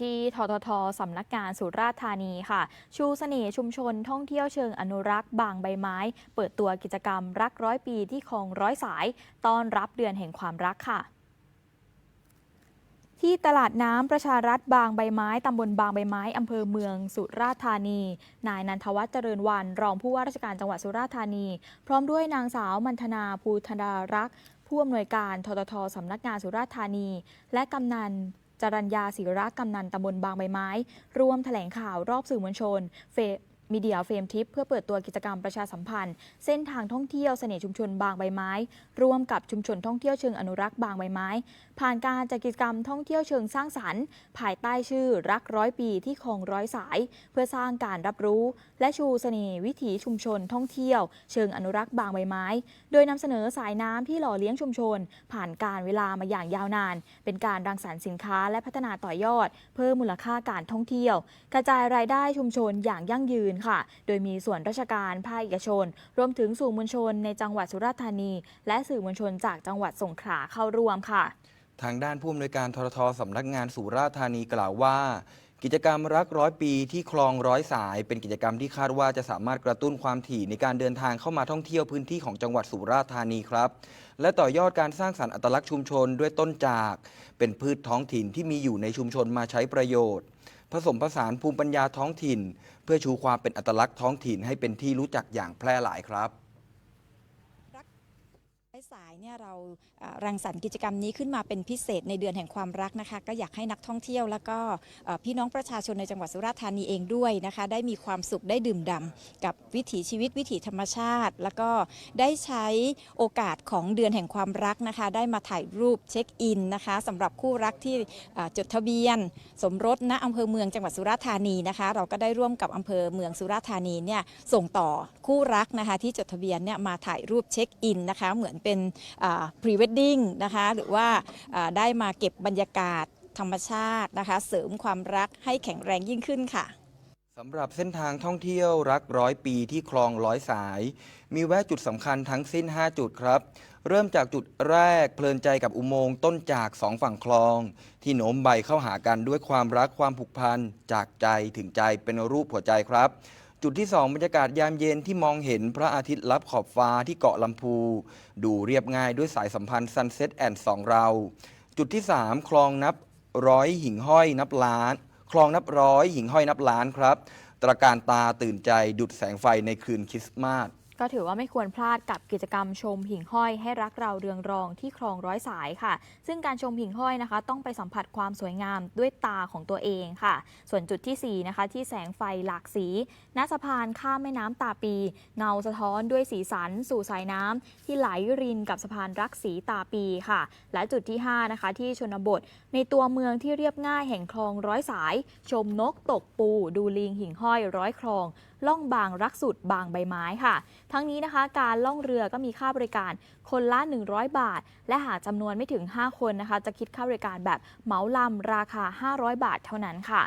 ที่ทททสำนักงานสุราษฎร์ธานีค่ะ ชูเสน่ห์ชุมชนท่องเที่ยวเชิงอนุรักษ์บางใบไม้ เปิดตัวกิจกรรมรักร้อยปีที่คลองร้อยสาย ต้อนรับเดือนแห่งความรักค่ะที่ตลาดน้ำประชารัฐบางใบไม้ ตำบลบางใบไม้อำเภอเมืองสุราษฎร์ธานี นายนันทวัฒน์เจริญวัน รองผู้ว่าราชการจังหวัดสุราษฎร์ธานี พร้อมด้วยนางสาวมันธนาภูธดารักษ์ผู้อำนวยการทททสำนักงานสุราษฎร์ธานี และกำนัน จรัญญาศิระกำนันตำบลบางใบไม้ ร่วมแถลงข่าวรอบสื่อมวลชนเฟ มีเดียเฟรมทิปเพื่อเปิดตัวกิจกรรมประชาสัมพันธ์ เส้นทางท่องเที่ยวเสน่ห์ชุมชนบางใบไม้ ร่วมกับชุมชนท่องเที่ยวเชิงอนุรักษ์บางใบไม้ ผ่านการจัดกิจกรรมท่องเที่ยวเชิงสร้างสรรค์ ภายใต้ชื่อรักร้อยปีที่คลองร้อยสาย เพื่อสร้างการรับรู้ และชูเสน่ห์วิถีชุมชนท่องเที่ยว เชิงอนุรักษ์บางใบไม้ โดยนำเสนอสายน้ำที่หล่อเลี้ยงชุมชน ผ่านการเวลามาอย่างยาวนาน เป็นการรังสรรค์สินค้าและพัฒนาต่อยอด เพิ่มมูลค่าการท่องเที่ยว กระจายรายได้ชุมชนอย่างยั่งยืนค่ะ โดยมีส่วนราชการภาคเอกชน รวมถึงสื่อมวลชนในจังหวัดสุราษฎร์ธานี และสื่อมวลชนจากจังหวัดสงขลาเข้าร่วมค่ะ ทางด้านผู้อำนวยการทรทสำนักงานสุราษฎร์ธานีกล่าวว่า กิจกรรมรักร้อยปีที่คลองร้อยสาย เป็นกิจกรรมที่คาดว่าจะสามารถกระตุ้นความถี่ในการเดินทางเข้ามาท่องเที่ยวพื้นที่ของจังหวัดสุราษฎร์ธานีครับ และต่อยอดการสร้างสรรค์อัตลักษณ์ชุมชนด้วยต้นจาก เป็นพืชท้องถิ่นที่มีอยู่ในชุมชนมาใช้ประโยชน์ ผสมผสานภูมิปัญญาท้องถิ่น เพื่อชูความเป็นอัตลักษณ์ท้องถิ่นให้เป็นที่รู้จักอย่างแพร่หลายครับ สายเนี่ยเรารังสรรค์กิจกรรมนี้ขึ้นมาเป็นพิเศษในเดือนแห่งความรักนะคะ ก็อยากให้นักท่องเที่ยวแล้วก็พี่น้องประชาชนในจังหวัดสุราษฎร์ธานีเองด้วยนะคะ ได้มีความสุขได้ดื่มด่ำกับวิถีชีวิตวิถีธรรมชาติ แล้วก็ได้ใช้โอกาสของเดือนแห่งความรักนะคะ ได้มาถ่ายรูปเช็คอินนะคะสำหรับคู่รักที่จดทะเบียน สมรสณอำเภอเมืองจังหวัดสุราษฎร์ธานีนะคะ เราก็ได้ร่วมกับอำเภอเมืองสุราษฎร์ธานีเนี่ยส่งต่อคู่รักนะคะที่จดทะเบียนเนี่ยมาถ่ายรูปเช็คอินนะคะ เหมือนเป็นพรีเวดดิ้งนะคะหรือว่าได้มาเก็บบรรยากาศธรรมชาตินะคะ เสริมความรักให้แข็งแรงยิ่งขึ้นค่ะสำหรับเส้นทางท่องเที่ยวรักร้อยปีที่คลองร้อยสาย มีแวะจุดสำคัญทั้งสิ้น 5 จุดครับ เริ่มจากจุดแรกเพลินใจกับอุโมงค์ต้นจากสองฝั่งคลอง ที่โน้มใบเข้าหากันด้วยความรักความผูกพันจากใจถึงใจเป็นรูปหัวใจครับ จุดที่ 2 บรรยากาศยามเย็นที่มองเห็นพระอาทิตย์ลับขอบฟ้าที่เกาะลำพู ดูเรียบง่ายด้วยสายสัมพันธ์ซันเซ็ตแอนด์สองเรา จุดที่ 3 คลองนับร้อยหิ่งห้อยนับล้าน คลองนับร้อยหิ่งห้อยนับล้านครับ ตระการตาตื่นใจดุดแสงไฟในคืนคริสต์มาส ก็ถือว่าไม่ควรพลาดกับกิจกรรมชมหิ่งห้อยให้รักเราเรืองรองที่คลองร้อยสายค่ะ ซึ่งการชมหิ่งห้อยนะคะ ต้องไปสัมผัสความสวยงามด้วยตาของตัวเองค่ะ ส่วนจุดที่4นะคะที่แสงไฟหลากสีณสะพานข้ามแม่น้ำตาปี เงาสะท้อนด้วยสีสัน สู่สายน้ำที่ไหลรินกับสะพานรักสีตาปีค่ะ และจุดที่5นะคะที่ชนบท ในตัวเมืองที่เรียบง่ายแห่งคลองร้อยสาย ชมนกตกปู ดูลิงหิ่งห้อยร้อยคลอง ล่องบางรักสุดบางใบไม้ค่ะ ทั้งนี้นะคะการล่องเรือก็มีค่าบริการคนละ 100 บาท และหากจำนวนไม่ถึง 5 คนนะคะ จะคิดค่าบริการแบบเหมาลำราคา 500 บาทเท่านั้นค่ะ